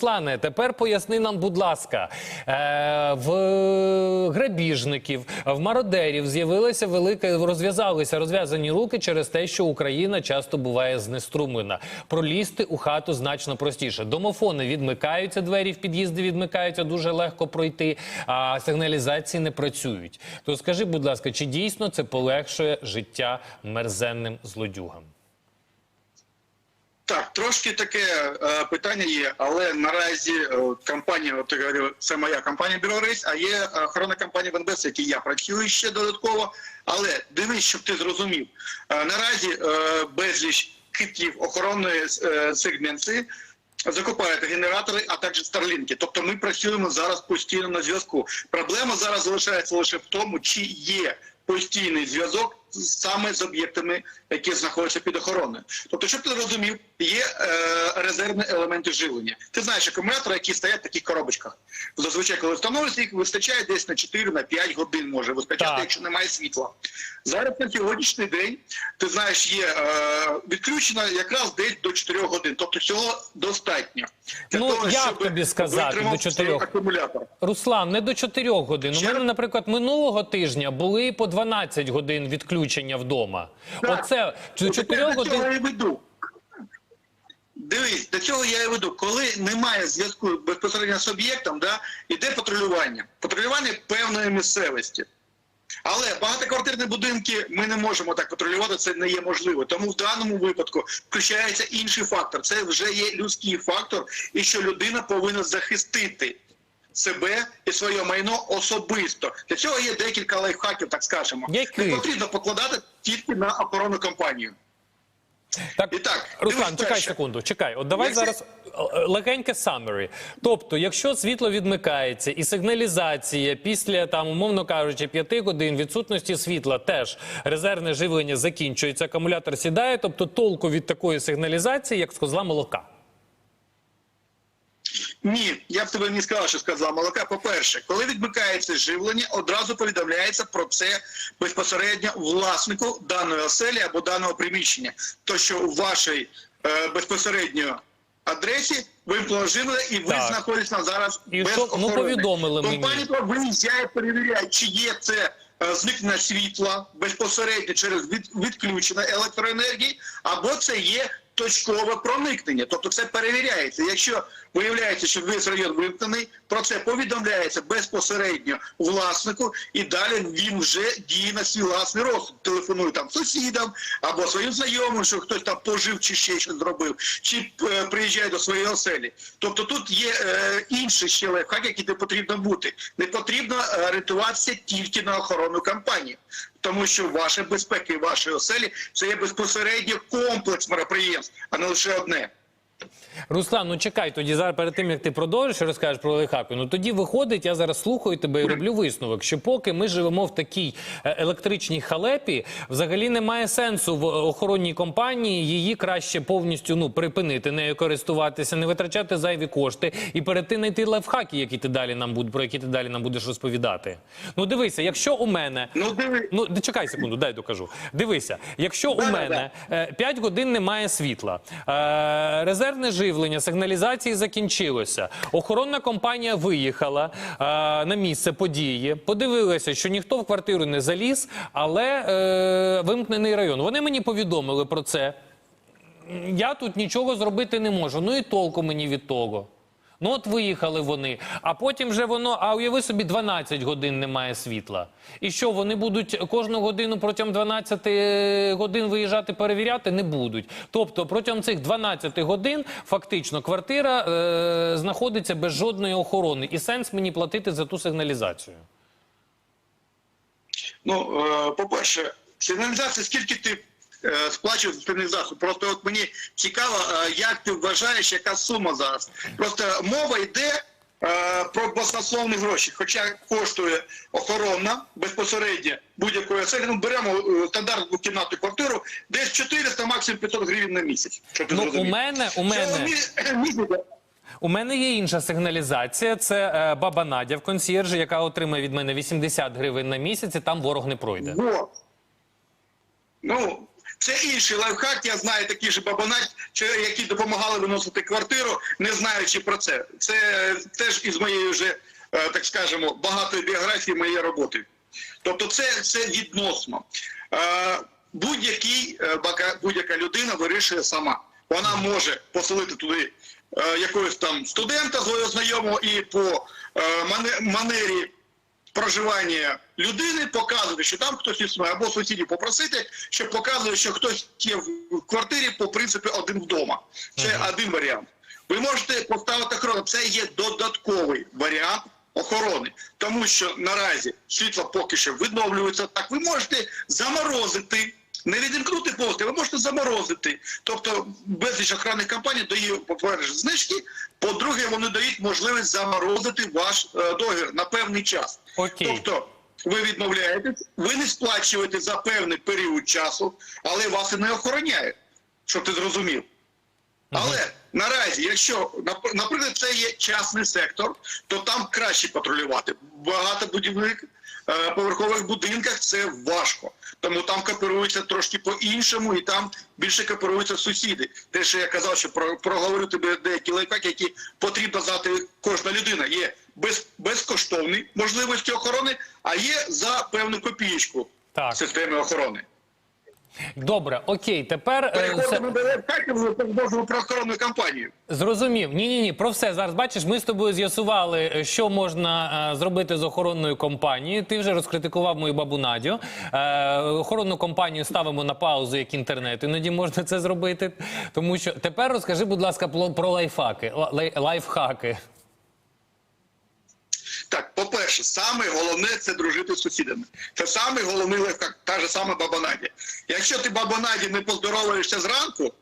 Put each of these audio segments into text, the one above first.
Руслане, тепер поясни нам, будь ласка, е, в грабіжників, в мародерів з'явилися велике, розв'язалися розв'язані руки через те, що Україна часто буває знеструмлена. Пролізти у хату значно простіше. Домофони відмикаються, двері в під'їзди відмикаються, дуже легко пройти, а сигналізації не працюють. То скажи, будь ласка, чи дійсно це полегшує життя мерзенним злодюгам? Так, трошки таке е, питання є, але наразі е, компанія, от я говорю, це моя компанія Бюро Рейс, а є е, охоронна компанія ВНБС, в якій я працюю ще додатково. Але дивись, щоб ти зрозумів, е, наразі е, безліч китів охоронної е, сегменти закупають генератори, а також старлінки. Тобто ми працюємо зараз постійно на зв'язку. Проблема зараз залишається лише в тому, чи є постійний зв'язок саме з об'єктами, які знаходяться під охороною. Тобто, щоб ти розумів, є е, резервні елементи живлення. Ти знаєш акумулятори, які стоять в таких коробочках. Зазвичай, коли встановлюється, їх вистачає десь на 4 на 5 годин може вистачати, Так. якщо немає світла. Зараз на сьогоднішній день ти знаєш, є е, відключено якраз десь до 4 годин. Тобто цього достатньо. Для Ну, того, як щоб тобі сказати, до 4? акумулятор. Руслан, не до 4 годин. У мене, наприклад, минулого тижня були по 12 годин відключення вдома. Так. Оце От 4 я веду. Дивись, до цього я і веду. Коли немає зв'язку безпосередньо з об'єктом, да, іде патрулювання. Патрулювання певної місцевості. Але багатоквартирні будинки ми не можемо так патрулювати, це не є можливо. Тому в даному випадку включається інший фактор. Це вже є людський фактор, і що людина повинна захистити себе і своє майно особисто. Для цього є декілька лайфхаків, так скажемо. Яких? Не потрібно покладати тільки на охоронну компанію. Так, І так, Руслан, чекай перше. секунду, чекай. От давай Як зараз е, легеньке summary. Тобто, якщо світло відмикається і сигналізація після там, умовно кажучи, 5 годин відсутності світла теж резервне живлення закінчується, акумулятор сідає, тобто толку від такої сигналізації, як з козла молока. Ні, я б тебе не сказав, що сказав молока. По-перше, коли відмикається живлення, одразу повідомляється про це безпосередньо власнику даної оселі або даного приміщення. То що у вашій е, безпосередньо адресі вимкнуло живлення і ви Так. знаходитесь на зараз І без що- ну, охорони. повідомили мені. Компанія виїжджає, перевіряє, чи є це. е, Зникнення світла безпосередньо через від, відключення електроенергії, або це є точкове проникнення. Тобто це перевіряється. Якщо виявляється, що весь район вимкнений, про це повідомляється безпосередньо власнику, і далі він вже діє на свій власний розсуд. Телефонує там сусідам або своїм знайомим, що хтось там пожив чи ще щось зробив, чи е, приїжджає до своєї оселі. Тобто тут є е, інший ще лайфхак, який не потрібно бути. Не потрібно е, орієнтуватися тільки на охоронну кампанію. Тому що ваша безпека і вашої оселі це є безпосередньо комплекс мероприємств, а не лише одне. Руслан, ну чекай тоді зараз перед тим як ти продовжиш розкажеш про лайфхаки, Ну тоді виходить, я зараз слухаю тебе і роблю висновок, що поки ми живемо в такій е, електричній халепі, взагалі немає сенсу в охоронній компанії її краще повністю ну припинити нею користуватися, не витрачати зайві кошти і перейти знайти лайфхаки, які ти далі нам буд, про які ти далі нам будеш розповідати. Ну дивися, якщо у мене Ну диви, Ну, чекай секунду, дай докажу. Дивися, якщо у Да-да-да. мене е, 5 годин немає світла, е, резервне живлення, сигналізації закінчилося. Охоронна компанія виїхала е, на місце події, подивилася, що ніхто в квартиру не заліз, але е, вимкнений район. Вони мені повідомили про це. Я тут нічого зробити не можу. Ну і толку мені від того. Ну от виїхали вони, а потім вже воно, а уяви собі, 12 годин немає світла. І що, вони будуть кожну годину протягом 12 годин виїжджати перевіряти? Не будуть. Тобто протягом цих 12 годин фактично квартира е, знаходиться без жодної охорони. І сенс мені платити за ту сигналізацію. ну е, по-перше, сигналізація, скільки ти е, сплачуєш за? Просто от мені цікаво, е, як ти вважаєш, яка сума зараз. Просто мова йде. е, Про баснословні гроші, хоча коштує охоронна безпосередньо будь-якої оселі. Ну беремо стандартну кімнатну квартиру, десь 400, максимум 500 гривень на місяць. Щоб ти Ну у мене у мене. У мене є інша сигналізація. Це е, баба Надя в консьєржі, яка отримає від мене 80 гривень на місяць, і там ворог не пройде. Ну, Це інший лайфхак. Я знаю такі ж бабонать, які допомагали виносити квартиру, не знаючи про це. Це теж із моєї вже, е, так скажемо, багатої біографії моєї роботи. Тобто, це, це відносно. Е, Будь-який, е, будь-яка людина вирішує сама. Вона може поселити туди якогось там студента свого знайомого і по манері проживання людини показувати, що там хтось існує, або сусідів попросити, щоб показує, що хтось є в квартирі по принципі один вдома. Це один варіант. Ви можете поставити охорону. Це є додатковий варіант охорони, тому що наразі світло поки що відновлюється. Так, ви можете заморозити. Не відімкнути повністю, ви можете заморозити. Тобто безліч охранних компаній дає, по-перше, знижки, по-друге, вони дають можливість заморозити ваш е, договір на певний час. Окей. Тобто ви відмовляєтесь, ви не сплачуєте за певний період часу, але вас і не охороняють, щоб ти зрозумів. Але наразі, якщо нап- наприклад, це є частний сектор, то там краще патрулювати. Багато будівних е, поверхових будинках це важко. Тому там кооперуються трошки по-іншому, і там більше кооперуються сусіди. Те, що я казав, що про, проговорю тобі деякі лайфхаки, які потрібно знати кожна людина. Є без, безкоштовні можливості охорони, а є за певну копієчку Так. системи охорони. Добре, окей, тепер е. Переходимо до лайфхаків, ми про охоронну кампанію. Зрозумів. Ні, ні, ні. Про все зараз бачиш. Ми з тобою з'ясували, е, що можна е, зробити з охоронною компанією. Ти вже розкритикував мою бабу Надю. Е, охоронну компанію ставимо на паузу, як інтернет. Іноді можна це зробити. Тому що тепер розкажи, будь ласка, про, про лайфхаки. Лай- лайфхаки. По-перше, саме головне це дружити з сусідами. Це саме головний як та ж сама баба Надя. Якщо ти баба Наді не поздороваєшся зранку,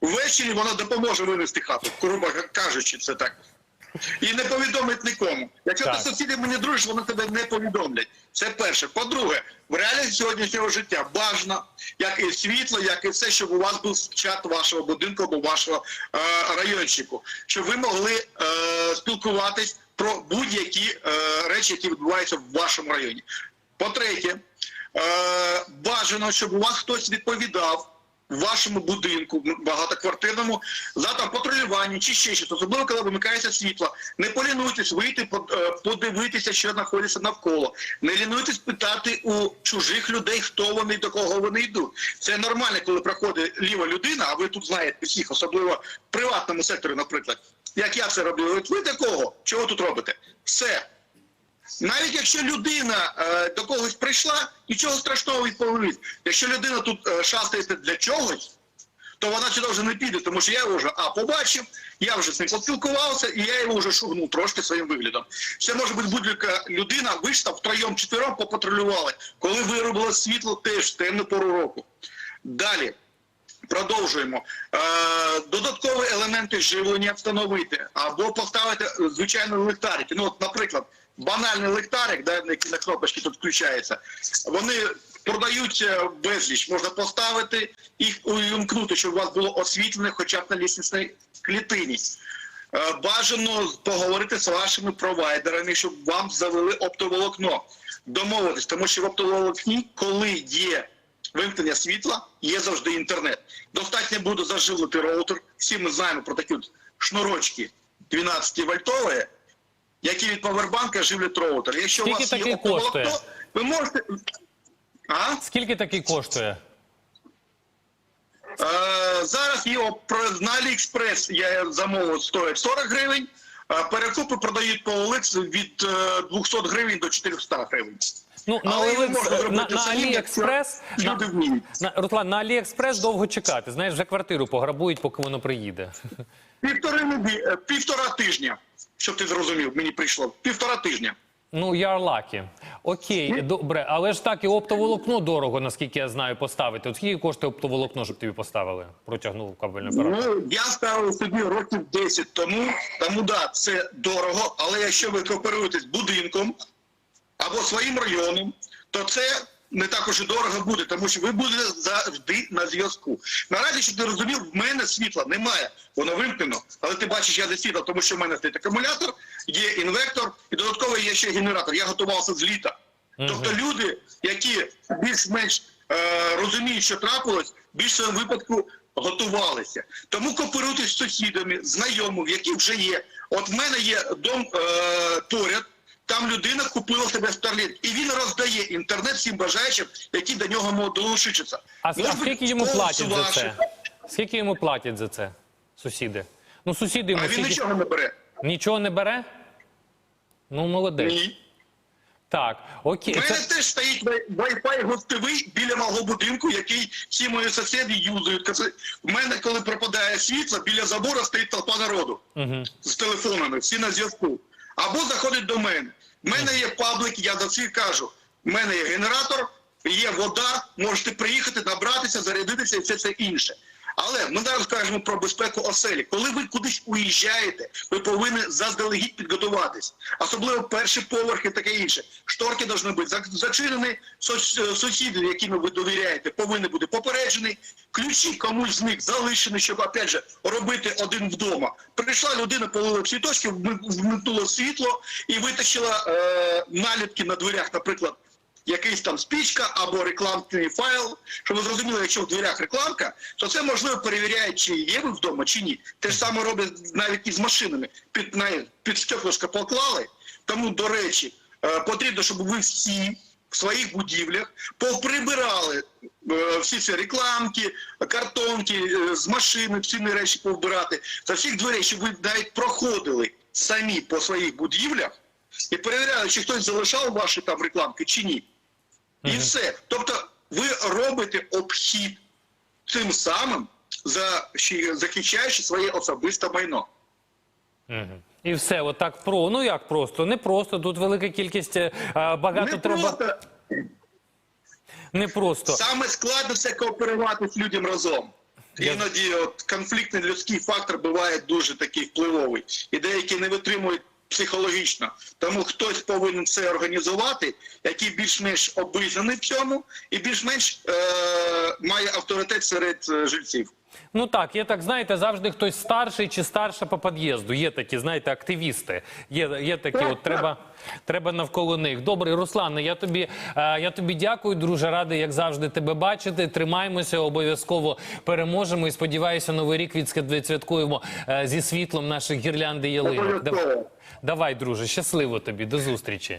ввечері вона допоможе винести хату, грубо кажучи, це так. І не повідомить нікому. Якщо Так. ти з сусідами не дружиш, вони тебе не повідомлять. Це перше. По-друге, в реаліях сьогоднішнього життя бажано, як і світло, як і все, щоб у вас був чат вашого будинку або вашого е, райончику, щоб ви могли е, спілкуватись про будь-які е, речі, які відбуваються в вашому районі. По-третє, е, бажано, щоб у вас хтось відповідав в вашому будинку багатоквартирному за там патрулювання чи ще щось, особливо коли вимикається світло. Не полінуйтесь вийти, е, подивитися, що знаходиться навколо. Не лінуйтесь питати у чужих людей, хто вони до кого вони йдуть. Це нормально, коли проходить ліва людина, а ви тут знаєте всіх, особливо в приватному секторі, наприклад. Як я це роблю, ви до кого? Чого тут робите? Все. Навіть якщо людина е, до когось прийшла, нічого страшного відповість. Якщо людина тут е, шастається для чогось, то вона сюди вже не піде, тому що я його вже а побачив, я вже з ним поспілкувався, і я його вже шугнув трошки своїм виглядом. Це може бути будь-яка людина, вийшла втроєм чотирьом попатрулювали, коли виробило світло теж в темну пору року. Далі. Продовжуємо. Е, додаткові елементи живлення встановити або поставити е, звичайно ліхтарики. Ну, от, наприклад, банальний ліхтарик, да, який на кнопочки тут включається, вони продаються безліч. Можна поставити їх увімкнути, щоб у вас було освітлене хоча б на лісній клітині. Е, Бажано поговорити з вашими провайдерами, щоб вам завели оптоволокно. Домовитись, тому що в оптоволокні, коли є вимкнення світла, є завжди інтернет. Достатньо буде заживлити роутер. Всі ми знаємо про такі шнурочки 12 вольтові, які від павербанка живлять роутер. Якщо Скільки у вас такий є оптоволокно, коштує? ви можете. А? Скільки такий коштує? Е, зараз його про- на Аліекспрес я замовив стоїть 40 гривень. а Перекупи продають по OLX від е, 200 гривень до 400 гривень. Ну, на, Але його Олекс- можна на, зробити на Аліекспрес. На, Люди вміють. на, Руслан, на Аліекспрес довго чекати. Знаєш, вже квартиру пограбують, поки воно приїде. Півтори неділі, е, півтора тижня, щоб ти зрозумів, мені прийшло. Півтора тижня. Ну, я lucky. Окей, добре, але ж так і оптоволокно дорого, наскільки я знаю, поставити. От скільки коштує оптоволокно, щоб тобі поставили? Протягнув кабельний апарат. Ну, я ставив собі років 10 тому, тому да, це дорого, але якщо ви кооперуєтесь будинком або своїм районом, то це не також і дорого буде, тому що ви будете завжди на зв'язку. Наразі, щоб ти розумів, в мене світла немає, воно вимкнено, але ти бачиш, я світло, тому що в мене стоїть акумулятор, є інвектор і додатково є ще генератор. Я готувався з літа. Тобто люди, які більш-менш е, розуміють, що трапилось, в більшому випадку готувалися. Тому кооперуйтесь з сусідами, знайомими, які вже є. От в мене є дом е, поряд. Там людина купила себе Starlink, і він роздає інтернет всім бажаючим, які до нього можуть долучитися. А, а скільки йому платять за це? Скільки йому платять за це, сусіди? Ну, сусіди йому А він скільки... нічого не бере. нічого не бере? Ну, молодець. Ні. Так, окей. У мене Це... теж стоїть Wi-Fi гостовий біля мого будинку, який всі мої сусіди юзають. Це- У мене, коли пропадає світло, біля забору стоїть толпа народу Угу. з телефонами, всі на зв'язку. Або заходить до мене. У мене є паблик, я до всіх кажу. У мене є генератор, є вода, можете приїхати, набратися, зарядитися і все це інше. Але ми зараз кажемо про безпеку оселі. Коли ви кудись уїжджаєте, ви повинні заздалегідь підготуватись. Особливо перші поверхи, таке інше. Шторки повинні бути зачинені, сусіди, якими ви довіряєте, повинні бути попереджені. Ключі комусь з них залишені, щоб опять же робити один вдома. Прийшла людина, полила всі точки, вмик- вмикнула світло і витащила е, наліпки на дверях, наприклад якийсь там спічка або рекламний файл. Щоб ви зрозуміли, якщо в дверях рекламка, то це можливо перевіряє, чи є ви вдома, чи ні. Те ж саме роблять навіть із машинами. Під, на, під стеклишко поклали. Тому, до речі, е, потрібно, щоб ви всі в своїх будівлях поприбирали е, всі ці рекламки, картонки е, з машини, всі ні речі повбирати. За всіх дверей, щоб ви навіть проходили самі по своїх будівлях і перевіряли, чи хтось залишав ваші там рекламки, чи ні. І все. Тобто ви робите обхід цим самим, за, захищаючи своє особисте майно. І все, отак про. Ну як просто? Не просто. Тут велика кількість е, багато Не треба. просто, Не просто. саме складно це кооперуватися людям разом. Я- Іноді от, конфліктний людський фактор буває дуже такий впливовий, і деякі не витримують психологічно. Тому хтось повинен це організувати, який більш-менш обізнаний в цьому, і більш-менш е- має авторитет серед е, жильців. Ну так, є так, знаєте, завжди хтось старший чи старша по під'їзду. Є такі, знаєте, активісти. Є, є такі, от треба, треба навколо них. Добре, Руслане, я тобі, е, я тобі дякую, друже. Радий, як завжди, тебе бачити. Тримаємося, обов'язково переможемо. І сподіваюся, новий рік відсвят- відсвяткуємо е, зі світлом наших гірлянди ялинок. Дав- Обов'язково. Давай, друже, щасливо тобі, до зустрічі.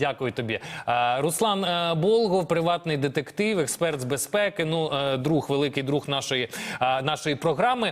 Дякую тобі. Е, Руслан е, Болгов, приватний детектив, експерт з безпеки. Ну, е, друг, великий друг нашої, нашої програми.